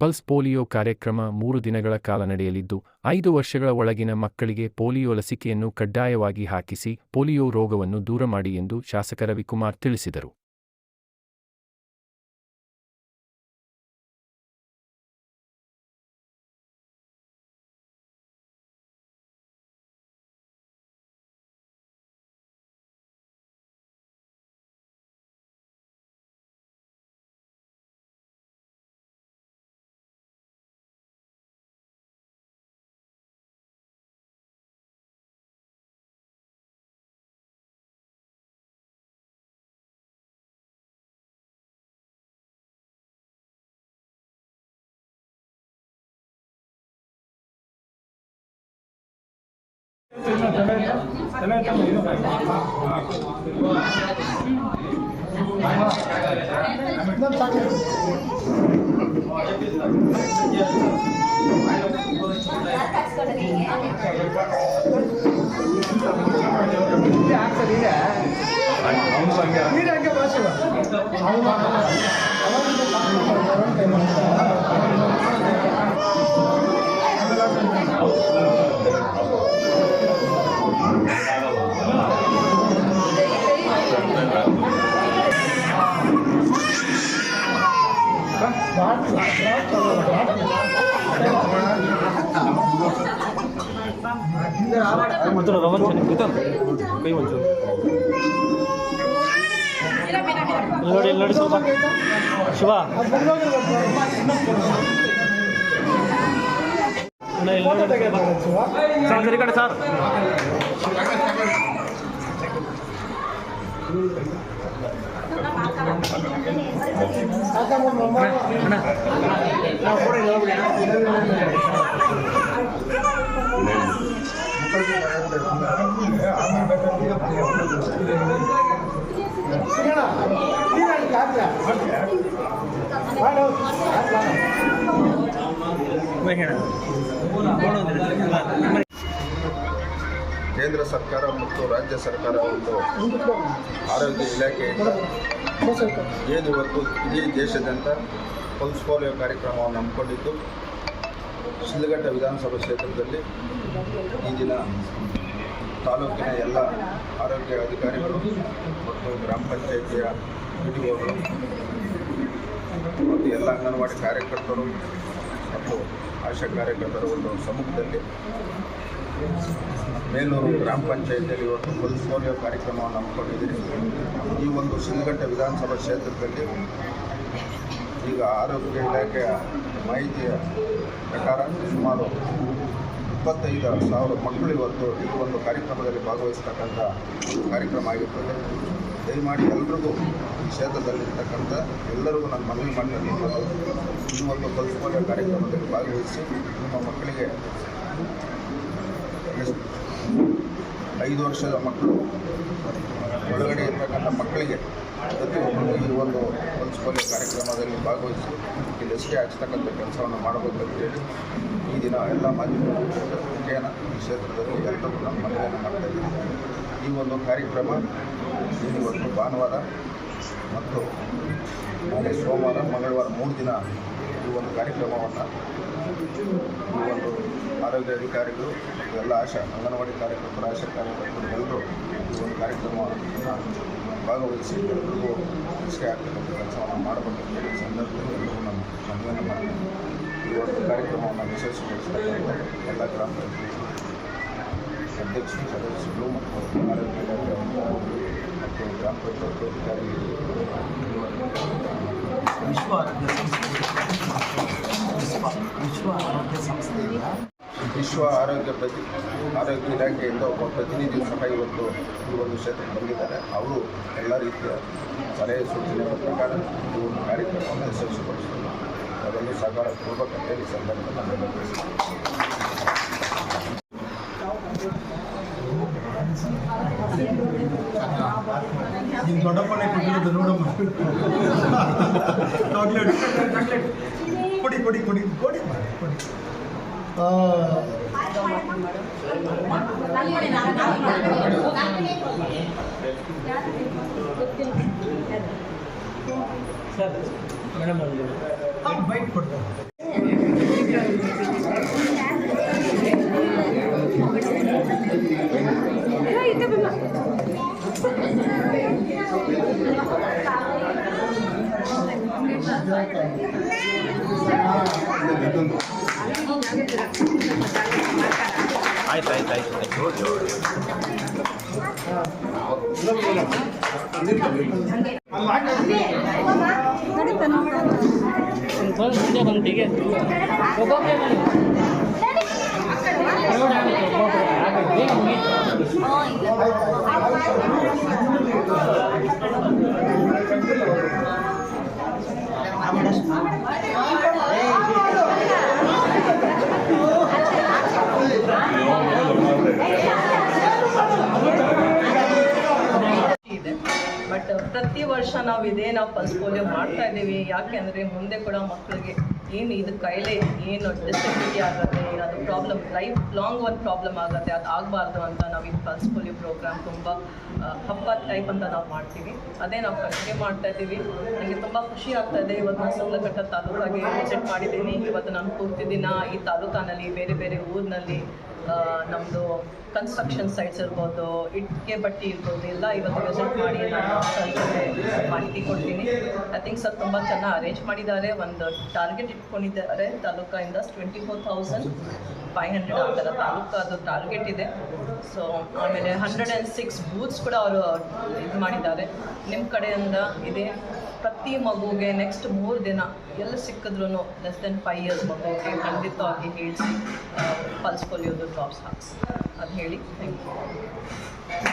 Pulse polio ಕಾರ್ಯಕ್ರಮ ಮೂರು ದಿನಗಳ ಕಾಲ ನಡೆಯಲಿದ್ದು, ಐದು ವರ್ಷಗಳ ಒಳಗಿನ ಮಕ್ಕಳಿಗೆ ಪೋಲಿಯೋ ಲಸಿಕೆಯನ್ನು ಕಡ್ಡಾಯವಾಗಿ ಹಾಕಿಸಿ ಪೋಲಿಯೋ ರೋಗವನ್ನು ದೂರ ಮಾಡಿ ಎಂದು ಶಾಸಕ ರವಿಕುಮಾರ್ ತಿಳಿಸಿದರು. ಒಂಚೂರು ರವನ್ ಚೆನ್ನಾಗಿ ಕೂತಲ್ಲ ಕೈ ಒಂಚೂರು ಇಲ್ಲಿ ನೋಡಿ ಇಲ್ಲಿ ನೋಡಿ ಸ್ವಲ್ಪ ಶಿವ ಅಣ್ಣ, ಇಲ್ಲಿ ನೋಡಿ ಸರ್ ಸರಿ ಕಡೆ ಸರ್ ಕೇಂದ್ರ ಸರ್ಕಾರ ಮತ್ತು ರಾಜ್ಯ ಸರ್ಕಾರ ಒಂದು ಆರೋಗ್ಯ ಇಲಾಖೆಯಿಂದ ಏನು ಇವತ್ತು ಇಡೀ ದೇಶದಂತ ಪಲ್ಸ್ ಪೋಲಿಯೋ ಕಾರ್ಯಕ್ರಮವನ್ನು ಹಮ್ಮಿಕೊಂಡಿದ್ದು ಶಿಡ್ಲಘಟ್ಟ ವಿಧಾನಸಭಾ ಕ್ಷೇತ್ರದಲ್ಲಿ ಈ ದಿನ ತಾಲೂಕಿನ ಎಲ್ಲ ಆರೋಗ್ಯ ಅಧಿಕಾರಿಗಳು ಮತ್ತು ಗ್ರಾಮ ಪಂಚಾಯಿತಿಯ ಪಿಡಿಒಗಳು ಮತ್ತು ಎಲ್ಲ ಅಂಗನವಾಡಿ ಕಾರ್ಯಕರ್ತರು ಮತ್ತು ಆಶಾ ಕಾರ್ಯಕರ್ತರ ಒಂದು ಸಮ್ಮುಖದಲ್ಲಿ ಮೇಲೂರು ಗ್ರಾಮ ಪಂಚಾಯತಿಯಲ್ಲಿ ಇವತ್ತು ಪಲ್ಸ್ ಪೋಲಿಯೋ ಕಾರ್ಯಕ್ರಮವನ್ನು ಹಮ್ಮಿಕೊಂಡಿದ್ದೀರಿ. ಈ ಒಂದು ಸಿಂಧಗಟ್ಟೆ ವಿಧಾನಸಭಾ ಕ್ಷೇತ್ರದಲ್ಲಿ ಈಗ ಆರೋಗ್ಯ ಇಲಾಖೆಯ ಮಾಹಿತಿಯ ಪ್ರಕಾರ ಸುಮಾರು ಇಪ್ಪತ್ತೈದು ಸಾವಿರ ಮಕ್ಕಳು ಇವತ್ತು ಈ ಒಂದು ಕಾರ್ಯಕ್ರಮದಲ್ಲಿ ಭಾಗವಹಿಸ್ತಕ್ಕಂಥ ಕಾರ್ಯಕ್ರಮ ಆಗಿರ್ತದೆ. ದಯಮಾಡಿ ಎಲ್ರಿಗೂ ಕ್ಷೇತ್ರದಲ್ಲಿರ್ತಕ್ಕಂಥ ಎಲ್ಲರಿಗೂ ನನ್ನ ಮನವಿ ಮಾಡ್ತಕ್ಕಂಥದ್ದು ಈ ಒಂದು ಪಲ್ಸ್ ಪೋಲಿಯೋ ಕಾರ್ಯಕ್ರಮದಲ್ಲಿ ಭಾಗವಹಿಸಿ ನಿಮ್ಮ ಮಕ್ಕಳಿಗೆ ಐದು ವರ್ಷದ ಮಕ್ಕಳು. ಒಳಗಡೆ ಇರ್ತಕ್ಕಂಥ ಮಕ್ಕಳಿಗೆ ಪ್ರತಿಯೊಬ್ಬರು ಈ ಒಂದು ಮುನ್ಸಿಪಾಲಿಟಿ ಕಾರ್ಯಕ್ರಮದಲ್ಲಿ ಭಾಗವಹಿಸಿ ಲಸಿಕೆ ಹಾಕ್ಸ್ತಕ್ಕಂಥ ಕೆಲಸವನ್ನು ಮಾಡಬೇಕಂತೇಳಿ ಈ ದಿನ ಎಲ್ಲ ಈ ಕ್ಷೇತ್ರದಲ್ಲಿ ಎಲ್ಲರೂ ನಮ್ಮ ಮನವಿಯನ್ನು ಮಾಡ್ತಾ ಈ ಒಂದು ಕಾರ್ಯಕ್ರಮ ಇವತ್ತು ಭಾನುವಾರ ಮತ್ತು ಅಲ್ಲಿ ಸೋಮವಾರ, ಮಂಗಳವಾರ ಮೂರು ದಿನ ಈ ಒಂದು ಕಾರ್ಯಕ್ರಮವನ್ನು ಈ ಒಂದು ಆರೋಗ್ಯ ಅಧಿಕಾರಿಗಳು ಎಲ್ಲ ಆಶಾ, ಅಂಗನವಾಡಿ ಕಾರ್ಯಕರ್ತರು, ಆಶಾ ಕಾರ್ಯಕರ್ತರು ಎಲ್ಲರೂ ಈ ಒಂದು ಕಾರ್ಯಕ್ರಮವನ್ನು ಭಾಗವಹಿಸಿ ಎಲ್ಲರಿಗೂ ಲಸಿಕೆ ಆಗ್ತಕ್ಕಂಥ ಕೆಲಸವನ್ನು ಮಾಡಬೇಕಂತೇಳಿ ಈ ಸಂದರ್ಭದಲ್ಲಿ ಎಲ್ಲರಿಗೂ ನಮ್ಮ ಮನವಿಯನ್ನು ಮಾಡ್ತೀನಿ ಈ ಒಂದು ಕಾರ್ಯಕ್ರಮವನ್ನು ಯಶಸ್ವಿಗೊಳಿಸ್ತಕ್ಕಂಥ ಎಲ್ಲ ಗ್ರಾಮ ಪಂಚಾಯತಿ ಅಧ್ಯಕ್ಷರು, ಸದಸ್ಯರು ಮತ್ತು ಆರೋಗ್ಯ ಇಲಾಖೆ ವಿಶ್ವ ಆರೋಗ್ಯ ವಿಶ್ವ ಆರೋಗ್ಯ ಸಂಸ್ಥೆಯಿಂದ ವಿಶ್ವ ಆರೋಗ್ಯ ಪ್ರತಿ ಆರೋಗ್ಯ ಇಲಾಖೆಯಿಂದ ಒಬ್ಬ ಪ್ರತಿನಿಧಿ ಸಹ ಇವತ್ತು ಈ ಒಂದು ಕ್ಷೇತ್ರಕ್ಕೆ ಬಂದಿದ್ದಾರೆ. ಅವರು ಎಲ್ಲ ರೀತಿಯ ಸಲಹೆ ಸೂಚನೆಗಳ ಪ್ರಕಾರ ಈ ಒಂದು ಕಾರ್ಯಕ್ರಮವನ್ನು ಯಶಸ್ವಿಗೊಳಿಸ್ತಾರೆ ಅದನ್ನು ಸಂದರ್ಭದಲ್ಲಿ ನಾನು ಸಂದರ್ಭದಲ್ಲಿ ನಾನು ತಿಳಿಸ್ತೀನಿ. ನಿನ್ನ ದೊಡ್ಡಪ್ಪನೇ ಕೊಟ್ಟಿರೋದು ನೋಡಮ್ಮ ಚಾಕ್ಲೇಟ್ ಕೊಡಿ ಕೊಡಿ ಕೊಡಿ ಕೊಡಿ ಕೊಡಿ. ಸರ್ ಮೇಡಮ್ ಬೈಕ್ ಬೈಟ್ ಕೊಡ್ತಾರೆ. ಆಯ್ತು ಆಯ್ತು ಆಯ್ತು ಆಯ್ತು ಒಂದು ಮುಂದೆ ಬಂದಿಗೆ ಒಬ್ಬೊಬ್ಬರೇ ಬನ್ನಿ ರೋಡ್ ಆಗುತ್ತೆ ಒಬ್ಬೊಬ್ಬರೇ ಆಗುತ್ತೆ ಬಟ್ ಪ್ರತಿ ವರ್ಷ ನಾವು ಇದೇ ನಾವು ಪಲ್ಸ್ ಪೋಲಿಯೋ ಮಾಡ್ತಾ ಇದ್ದೀವಿ. ಯಾಕೆ ಅಂದರೆ ಮುಂದೆ ಕೂಡ ಮಕ್ಕಳಿಗೆ ಏನು ಇದು ಕಾಯಿಲೆ ಏನು ಡಿಸಬಿಲಿಟಿ ಆಗುತ್ತೆ ಅದು ಪ್ರಾಬ್ಲಮ್ ಲೈಫ್ ಲಾಂಗ್ ಒಂದು ಪ್ರಾಬ್ಲಮ್ ಆಗುತ್ತೆ ಅದು ಆಗಬಾರ್ದು ಅಂತ ನಾವು ಈ ಪಲ್ಸ್ ಪೋಲಿಯೋ ಪ್ರೋಗ್ರಾಮ್ ತುಂಬ ಹಬ್ಬ ಟೈಪ್ ಅಂತ ನಾವು ಮಾಡ್ತೀವಿ. ಅದೇ ನಾವು ಕಂಟಿನ್ಯೂ ಮಾಡ್ತಾ ಇದ್ದೀವಿ. ನನಗೆ ತುಂಬ ಖುಷಿ ಆಗ್ತಾ ಇದೆ. ಇವತ್ತು ನಾನು ಸುಂದರಘಟ್ಟ ತಾಲೂಕಾಗಿ ವಿಸಿಟ್ ಮಾಡಿದ್ದೀನಿ. ಇವತ್ತು ನಾನು ದಿನ ಈ ತಾಲೂಕಿನಲ್ಲಿ, ಬೇರೆ ಬೇರೆ ಊರಿನಲ್ಲಿ ನಮ್ಮದು ಕನ್ಸ್ಟ್ರಕ್ಷನ್ ಸೈಟ್ಸ್ ಇರ್ಬೋದು, ಇಟ್ಟಿಗೆ ಬಟ್ಟಿ ಇರ್ಬೋದು, ಎಲ್ಲ ಇವತ್ತು ವಿಸಿಟ್ ಮಾಡಿ ನಾನು ಸರ್ ಮಾಹಿತಿ ಕೊಡ್ತೀನಿ. ಐ ಥಿಂಕ್ ಸರ್ ತುಂಬ ಚೆನ್ನಾಗಿ ಅರೇಂಜ್ ಮಾಡಿದ್ದಾರೆ. ಒಂದು ಟಾರ್ಗೆಟ್ ಇಟ್ಕೊಂಡಿದ್ದಾರೆ. ತಾಲೂಕಿಂದ twenty four thousand five hundred ಆ ಥರ ತಾಲೂಕು, ಅದು ಟಾರ್ಗೆಟ್ ಇದೆ. ಸೊ ಆಮೇಲೆ ಹಂಡ್ರೆಡ್ ಆ್ಯಂಡ್ ಸಿಕ್ಸ್ ಬೂತ್ಸ್ ಕೂಡ ಅವರು, ಇದು ಮಾಡಿದ್ದಾರೆ. ನಿಮ್ಮ ಕಡೆಯಿಂದ ಇದೆ. ಪ್ರತಿ ಮಗುಗೆ ನೆಕ್ಸ್ಟ್ ಮೂರು ದಿನ ಎಲ್ಲ ಸಿಕ್ಕಿದ್ರು ಲೆಸ್ ದೆನ್ ಫೈವ್ ಇಯರ್ಸ್ ಮಗುಗೆ ಖಂಡಿತವಾಗಿ ಹೇಳಿಸಿ ಪಲ್ಸ್ ಪೋಲಿಯೋದು ಡ್ರಾಪ್ಸ್ ಹಾಕ್ಸ್. ಅದು ಹೇಳಿ ಥ್ಯಾಂಕ್ ಯು